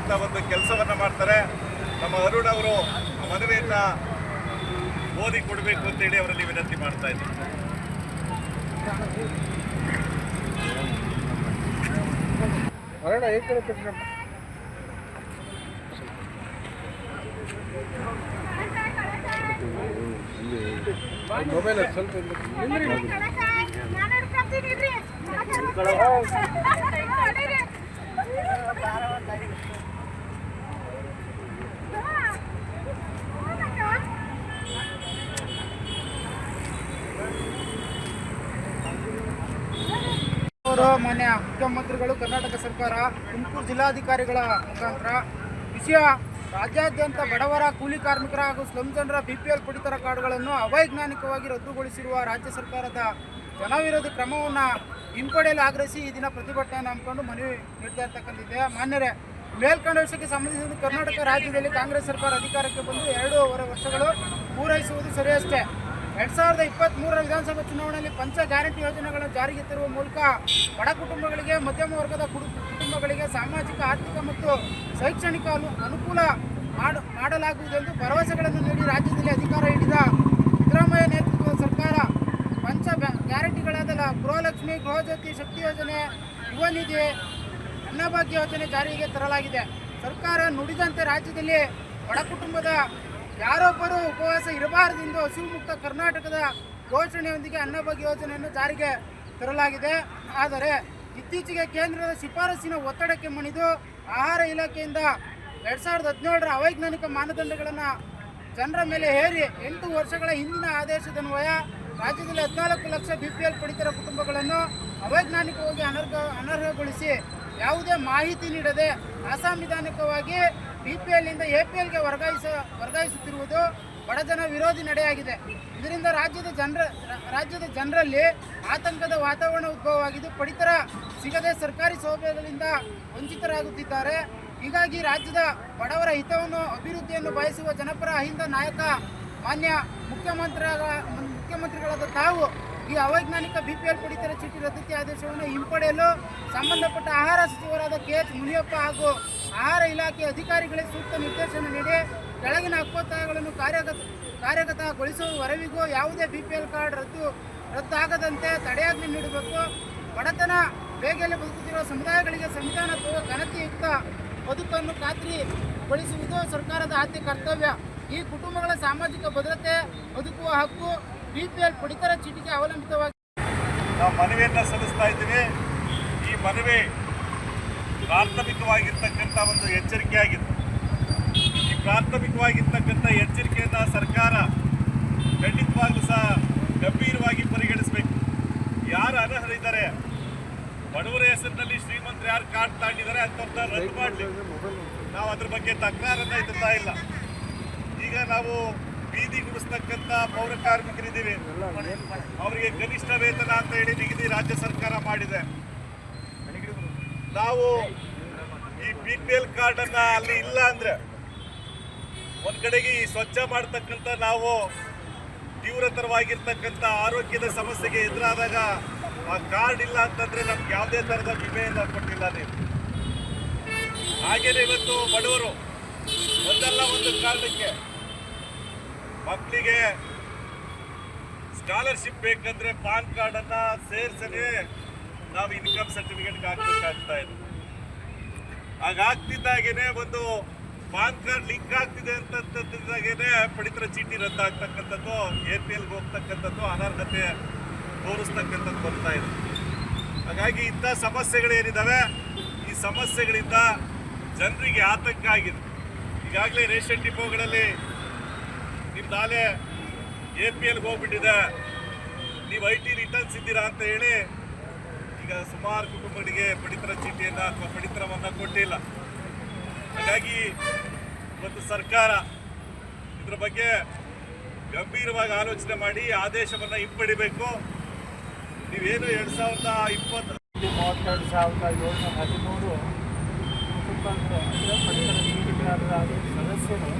ಮಾಡ್ತಕ್ಕಂಥ ಒಂದು ಕೆಲಸವನ್ನು ಮಾಡ್ತಾರೆ. ನಮ್ಮ ಅರುಣ್ ಅವರು ಮದುವೆಯನ್ನು ಓದಿ ಕೊಡಬೇಕು ಅಂತೇಳಿ ಅವರಲ್ಲಿ ವಿನಂತಿ ಮಾಡ್ತಾ ಇದ್ದೀನಿ ಮೊಬೈಲ್ ಸ್ವಲ್ಪ ಅವರು ಮಾನ್ಯ ಮುಖ್ಯಮಂತ್ರಿಗಳು, ಕರ್ನಾಟಕ ಸರ್ಕಾರ, ತುಮಕೂರು ಜಿಲ್ಲಾಧಿಕಾರಿಗಳ ಮುಖಾಂತರ ವಿಷಯ ರಾಜ್ಯಾದ್ಯಂತ ಬಡವರ ಕೂಲಿ ಕಾರ್ಮಿಕರ ಹಾಗೂ ಸ್ಲಂ ಜನರ ಬಿ ಪಿ ಎಲ್ ಪಡಿತರ ಕಾರ್ಡ್ಗಳನ್ನು ಅವೈಜ್ಞಾನಿಕವಾಗಿ ರದ್ದುಗೊಳಿಸಿರುವ ರಾಜ್ಯ ಸರ್ಕಾರದ ಜನವಿರೋಧಿ ಕ್ರಮವನ್ನು ಹಿಂಪಡೆಯಲು ಆಗ್ರಹಿಸಿ ಈ ದಿನ ಪ್ರತಿಭಟನೆಯನ್ನು ಹಮ್ಮಿಕೊಂಡು ಮನವಿ ನೀಡ್ತಾ ಇರ್ತಕ್ಕಂಥದ್ದೆ ಮಾನ್ಯರೇ. ಮೇಲ್ಕಂಡ ವಿಷಯಕ್ಕೆ ಸಂಬಂಧಿಸಿದ ಕರ್ನಾಟಕ ರಾಜ್ಯದಲ್ಲಿ ಕಾಂಗ್ರೆಸ್ ಸರ್ಕಾರ ಅಧಿಕಾರಕ್ಕೆ ಬಂದು ಎರಡೂವರೆ ವರ್ಷಗಳು ಪೂರೈಸುವುದು ಸರಿಯಷ್ಟೇ. ಎರಡ್ ಸಾವಿರದ ಇಪ್ಪತ್ತ್ ಮೂರರ ವಿಧಾನಸಭಾ ಚುನಾವಣೆಯಲ್ಲಿ ಪಂಚ ಗ್ಯಾರಂಟಿ ಯೋಜನೆಗಳನ್ನು ಜಾರಿಗೆ ತರುವ ಮೂಲಕ ಬಡ ಕುಟುಂಬಗಳಿಗೆ, ಮಧ್ಯಮ ವರ್ಗದ ಕುಟುಂಬಗಳಿಗೆ ಸಾಮಾಜಿಕ, ಆರ್ಥಿಕ ಮತ್ತು ಶೈಕ್ಷಣಿಕ ಅನು, ಅನುಕೂಲ ಮಾಡ- ಮಾಡಲಾಗುವುದೆಂದು ಭರವಸೆಗಳನ್ನು ನೀಡಿ ರಾಜ್ಯದಲ್ಲಿ ಅಧಿಕಾರ ಹಿಡಿದ ಸಿದ್ದರಾಮಯ್ಯ ನೇತೃತ್ವದ ಸರ್ಕಾರ ಪಂಚ ಗ್ಯಾರಂಟಿಗಳಾದ ಗೃಹಲಕ್ಷ್ಮಿ, ಗೃಹಜ್ಯೋತಿ ಶಕ್ತಿ ಯೋಜನೆ ಯುವ ನಿಧಿ ಅನ್ನಭಾಗ್ಯ ಯೋಜನೆ ಜಾರಿಗೆ ತರಲಾಗಿದೆ. ಸರ್ಕಾರ ನುಡಿದಂತೆ ರಾಜ್ಯದಲ್ಲಿ ಬಡ ಕುಟುಂಬದ ಯಾರೊಬ್ಬರು ಉಪವಾಸ ಇರಬಾರದೆಂದು ಹಸಿವು ಮುಕ್ತ ಕರ್ನಾಟಕದ ಘೋಷಣೆಯೊಂದಿಗೆ ಅನ್ನಭಾಗ್ಯ ಯೋಜನೆಯನ್ನು ಜಾರಿಗೆ ತರಲಾಗಿದೆ. ಆದರೆ ಇತ್ತೀಚೆಗೆ ಕೇಂದ್ರದ ಶಿಫಾರಸಿನ ಒತ್ತಡಕ್ಕೆ ಮಣಿದು ಆಹಾರ ಇಲಾಖೆಯಿಂದ ಎರಡು ಸಾವಿರದ ಹದಿನೇಳರ ಅವೈಜ್ಞಾನಿಕ ಮಾನದಂಡಗಳನ್ನು ಜನರ ಮೇಲೆ ಹೇರಿ ಎಂಟು ವರ್ಷಗಳ ಹಿಂದಿನ ಆದೇಶದನ್ವಯ ರಾಜ್ಯದಲ್ಲಿ ಹದಿನಾಲ್ಕು ಲಕ್ಷ ಬಿ ಪಿ ಎಲ್ ಪಡಿತರ ಕುಟುಂಬಗಳನ್ನು ಅವೈಜ್ಞಾನಿಕವಾಗಿ ಅನರ್ಹ ಅನರ್ಹಗೊಳಿಸಿ ಯಾವುದೇ ಮಾಹಿತಿ ನೀಡದೆ ಅಸಾಂವಿಧಾನಿಕವಾಗಿ ಬಿ ಪಿ ಎಲ್ನಿಂದ ಎ ಪಿ ಎಲ್ಗೆ ವರ್ಗಾಯಿಸ, ವರ್ಗಾಯಿಸುತ್ತಿರುವುದು ಬಡಜನ ವಿರೋಧಿ ನಡೆಯಾಗಿದೆ. ಇದರಿಂದ ರಾಜ್ಯದ ಜನರ, ರಾಜ್ಯದ ಜನರಲ್ಲಿ ಆತಂಕದ ವಾತಾವರಣ ಉದ್ಭವವಾಗಿದ್ದು ಪಡಿತರ ಸಿಗದೆ ಸರ್ಕಾರಿ ಸೌಲಭ್ಯಗಳಿಂದ ವಂಚಿತರಾಗುತ್ತಿದ್ದಾರೆ. ಹೀಗಾಗಿ ರಾಜ್ಯದ ಬಡವರ ಹಿತವನ್ನು, ಅಭಿವೃದ್ಧಿಯನ್ನು ಬಯಸುವ ಜನಪರ ಅಹಿಂದ ನಾಯಕ ಮಾನ್ಯ ಮುಖ್ಯಮಂತ್ರಿಗಳ, ಮುಖ್ಯಮಂತ್ರಿಗಳಾದ ತಾವು ಈ ಅವೈಜ್ಞಾನಿಕ ಬಿ ಪಿ ಎಲ್ ಪಡಿತರ ಚೀಟಿ ರದ್ದತಿ ಆದೇಶವನ್ನು ಹಿಂಪಡೆಯಲು ಸಂಬಂಧಪಟ್ಟ ಆಹಾರ ಸಚಿವರಾದ ಕೆ ಎಚ್ ಮುನಿಯಪ್ಪ ಹಾಗೂ ಆಹಾರ ಇಲಾಖೆ ಅಧಿಕಾರಿಗಳಿಗೆ ಸೂಕ್ತ ನಿರ್ದೇಶನ ನೀಡಿ ಕೆಳಗಿನ ಹಕ್ಕೊತ್ತಾಯಗಳನ್ನು ಕಾರ್ಯಗತ ಕಾರ್ಯಗತಗೊಳಿಸುವವರೆವಿಗೂ ಯಾವುದೇ ಬಿ ಪಿ ಎಲ್ ಕಾರ್ಡ್ ರದ್ದು, ರದ್ದಾಗದಂತೆ ತಡೆಯಾಜ್ಞೆ ನೀಡಬೇಕು. ಬಡತನ ಬೇಗೆಯಲ್ಲಿ ಬದುಕುತ್ತಿರುವ ಸಮುದಾಯಗಳಿಗೆ ಸಂವಿಧಾನಾತ್ಮಕ ಘನತೆಯುಕ್ತ ಬದುಕನ್ನು ಖಾತ್ರಿಗೊಳಿಸುವುದು ಸರ್ಕಾರದ ಆದ್ಯ ಕರ್ತವ್ಯ. ಈ ಕುಟುಂಬಗಳ ಸಾಮಾಜಿಕ ಭದ್ರತೆ, ಬದುಕುವ ಹಕ್ಕು ಬಿ ಪಿ ಎಲ್ ಪಡಿತರ ಚೀಟಿಗೆ ಅವಲಂಬಿತವಾಗಿ ನಾವು ಮನವಿಯನ್ನ ಸಲ್ಲಿಸ್ತಾ ಇದ್ದೀವಿ. ಈ ಮನವಿ ಪ್ರಾಥಮಿಕವಾಗಿರ್ತಕ್ಕಂಥ ಒಂದು ಎಚ್ಚರಿಕೆ ಆಗಿದೆ ಈ ಪ್ರಾಥಮಿಕವಾಗಿರ್ತಕ್ಕಂಥ ಎಚ್ಚರಿಕೆಯನ್ನ ಸರ್ಕಾರ ಖಂಡಿತವಾಗ್ಲೂ ಸಹ ಗಂಭೀರವಾಗಿ ಪರಿಗಣಿಸಬೇಕು. ಯಾರು ಅನರ್ಹರಿದ್ದಾರೆ ಬಡವರ ಹೆಸರಿನಲ್ಲಿ ಶ್ರೀಮಂತರು ಯಾರು ಕಾರ್ಡ್ ತಾಂಡಿದ್ದಾರೆ ಅಂಥವ್ರನ್ನ ರದ್ದು ಮಾಡಲಿ. ನಾವು ಅದ್ರ ಬಗ್ಗೆ ತಕರಾರನ್ನ ಎದುರ್ತಾ ಇಲ್ಲ ಈಗ ನಾವು ಬೀದಿ ಗುಡಿಸ್ತಕ್ಕಂಥ ಪೌರ ಕಾರ್ಮಿಕರಿದ್ದೀವಿ. ಅವರಿಗೆ ಕನಿಷ್ಠ ವೇತನ ಅಂತ ಹೇಳಿ ನಿಗದಿ ರಾಜ್ಯ ಸರ್ಕಾರ ಮಾಡಿದೆ. ನಾವು ಈ ಬಿ ಪಿ ಎಲ್ ಕಾರ್ಡ್ ಅನ್ನ ಅಲ್ಲಿ ಇಲ್ಲ ಅಂದ್ರೆ ಒಂದ್ ಕಡೆಗೆ ಈ ಸ್ವಚ್ಛ ಮಾಡ್ತಕ್ಕಂಥ ನಾವು ತೀವ್ರತರವಾಗಿರ್ತಕ್ಕಂಥ ಆರೋಗ್ಯದ ಸಮಸ್ಯೆಗೆ ಎದುರಾದಾಗ ಆ ಕಾರ್ಡ್ ಇಲ್ಲ ಅಂತಂದ್ರೆ ನಮ್ಗೆ ಯಾವುದೇ ತರದ ವಿಮೆಯನ್ನ ಕೊಟ್ಟಿಲ್ಲ ನೀವು. ಹಾಗೇನೆ ಇವತ್ತು ಬಡವರು ಒಂದಲ್ಲ ಒಂದು ಕಾರಣಕ್ಕೆ ಮಕ್ಕಳಿಗೆ ಸ್ಕಾಲರ್ಶಿಪ್ ಬೇಕಂದ್ರೆ ಪಾನ್ ಕಾರ್ಡ್ ಅನ್ನ ಸೇರ್ಸನೆ ನಾವು ಇನ್ಕಮ್ ಸರ್ಟಿಫಿಕೇಟ್ ಹಾಕಬೇಕಾಗ್ತಾ ಇದೆ ಹಾಗಾಗ್ತಿದ್ದಾಗೇನೆ ಒಂದು ಪಾನ್ ಕಾರ್ಡ್ ಲಿಂಕ್ ಆಗ್ತಿದೆ ಅಂತಂದಾಗೇನೆ ಪಡಿತರ ಚೀಟಿ ರದ್ದಾಗ್ತಕ್ಕಂಥದ್ದು ಎ ಪಿ ಎಲ್ಗೆ ಹೋಗ್ತಕ್ಕಂಥದ್ದು, ಅನರ್ಹತೆ ತೋರಿಸ್ತಕ್ಕಂಥದ್ದು ಬರ್ತಾ ಇದೆ. ಹಾಗಾಗಿ ಇಂಥ ಸಮಸ್ಯೆಗಳೇನಿದ್ದಾವೆ ಈ ಸಮಸ್ಯೆಗಳಿಂದ ಜನರಿಗೆ ಆತಂಕ ಆಗಿದೆ. ಈಗಾಗಲೇ ರೇಷನ್ ಡಿಪೋಗಳಲ್ಲಿ ನಿಮ್ದು ಆಲೆ ಎ ಪಿ ಎಲ್ಗೆ ಹೋಗ್ಬಿಟ್ಟಿದೆ. ನೀವು ಐ ಟಿ ರಿಟರ್ನ್ಸ್ ಇದ್ದೀರಾ ಅಂತ ಹೇಳಿ, ಈಗ ಸುಮಾರು ಕುಟುಂಬಗಳಿಗೆ ಪಡಿತರ ಚೀಟಿಯನ್ನು ಅಥವಾ ಪಡಿತರವನ್ನು ಕೊಟ್ಟಿಲ್ಲ. ಹಾಗಾಗಿ ಇವತ್ತು ಸರ್ಕಾರ ಇದ್ರ ಬಗ್ಗೆ ಗಂಭೀರವಾಗಿ ಆಲೋಚನೆ ಮಾಡಿ ಆದೇಶವನ್ನು ಹಿಂಪಡಿಬೇಕು. ನೀವೇನು ಎರಡು ಸಾವಿರದ ಇಪ್ಪತ್ತರಲ್ಲಿ ಮೂವತ್ತೆರಡು ಸಾವಿರದ ಏಳ್ನೂರ ಹದಿಮೂರು ಕುಟುಂಬ ಪಡಿತರ ಚೀಟಿಗಳಾದ ಸದಸ್ಯರು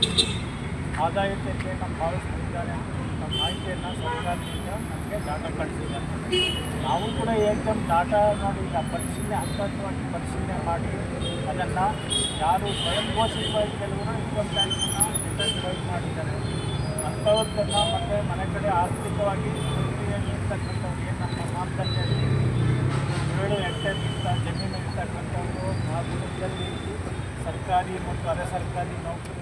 ಆದಾಯ ತೆರಿಗೆ ನಮ್ಮ ಭಾವಿಸ್ತಿದ್ದಾರೆ ಅಂತ ಮಾಹಿತಿಯನ್ನು ಸರ್ಕಾರದಿಂದ ನಮಗೆ ಡಾಟಾ ಕಳಿಸಿದ್ದಾರೆ ನಾವು ಕೂಡ ಏಕದಮ್ ಡಾಟಾ ನೋಡಿ ಈಗ ಪರಿಶೀಲನೆ ಹಂತ ಹಂತವಾಗಿ ಪರಿಶೀಲನೆ ಮಾಡಿ ಅದನ್ನು ಯಾರು ಸ್ವಯಂ ಘೋಷಿತವಾಗಿ ಕೆಲವರು ಇನ್ಕಮ್ ಟ್ಯಾಕ್ಸನ್ನು ಡಿಸೆಂಟ್ರಲೈಸ್ ಮಾಡಿದ್ದಾರೆ. ಅಂಥವ್ರದ್ದನ್ನು ಮತ್ತು ಮನೆ ಕಡೆ ಆರ್ಥಿಕವಾಗಿ ಇರ್ತಕ್ಕಂಥವ್ರಿಗೆ ನಮ್ಮ ಮಾತಲ್ಲಿ ಏಳು ಹೆಕ್ಟೇರ್ಗಿಂತ ಜಮೀನು ಇರ್ತಕ್ಕಂಥವ್ರು ಆ ಸರ್ಕಾರಿ ಮತ್ತು ಅರೆ ಸರ್ಕಾರಿ ನೌಕರಿ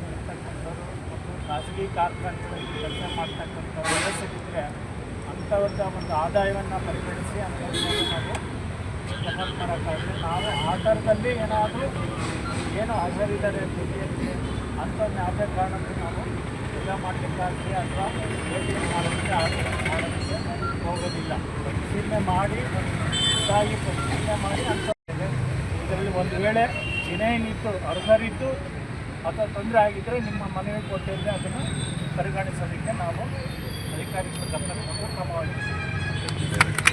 ಖಾಸಗಿ ಕಾರ್ಖಾನೆಗಳಲ್ಲಿ ಕೆಲಸ ಮಾಡ್ತಕ್ಕಂಥ ವಯಸ್ಸಿದ್ರೆ ಅಂಥವ್ರದ ಒಂದು ಆದಾಯವನ್ನು ಪರಿಗಣಿಸಿ ಅಂಥವ್ರನ್ನ ನಾವು ಪ್ರಮೋಟ್ ಮಾಡೋಕ್ಕಾಗಲಿ ನಾವು ಆ ಥರದಲ್ಲಿ ಏನಾದರೂ ಏನು ಅರ್ಹರಿದ್ದಾರೆ ದುಡ್ಡಿಯಲ್ಲಿ ಅಂಥವ್ರನ್ನ ಯಾವುದೇ ಕಾರಣಕ್ಕೂ ನಾವು ಎಲ್ಲ ಮಾಡಲಿಕ್ಕಾಗಲಿ ಅಥವಾ ಭೇಟಿ ಮಾಡೋದಕ್ಕೆ ಆದೇಶ ಮಾಡೋದಕ್ಕೆ ಹೋಗೋದಿಲ್ಲ. ಪರಿಶೀಲನೆ ಮಾಡಿ ಇದಾಗಿ ಪರಿಶೀಲನೆ ಮಾಡಿ ಅಂತ ಇದರಲ್ಲಿ ಒಂದು ವೇಳೆ ಏನೇನಿತ್ತು ಅರ್ಹರಿದ್ದು ಅಥವಾ ತೊಂದರೆ ಆಗಿದ್ದರೆ ನಿಮ್ಮ ಮನವಿ ಕೊಟ್ಟಿದ್ದರೆ ಅದನ್ನು ಪರಿಗಣಿಸೋದಕ್ಕೆ ನಾವು ಅಧಿಕಾರಿಗಳ ಗಮನಕ್ಕೆ ಕ್ರಮವಾಗಿ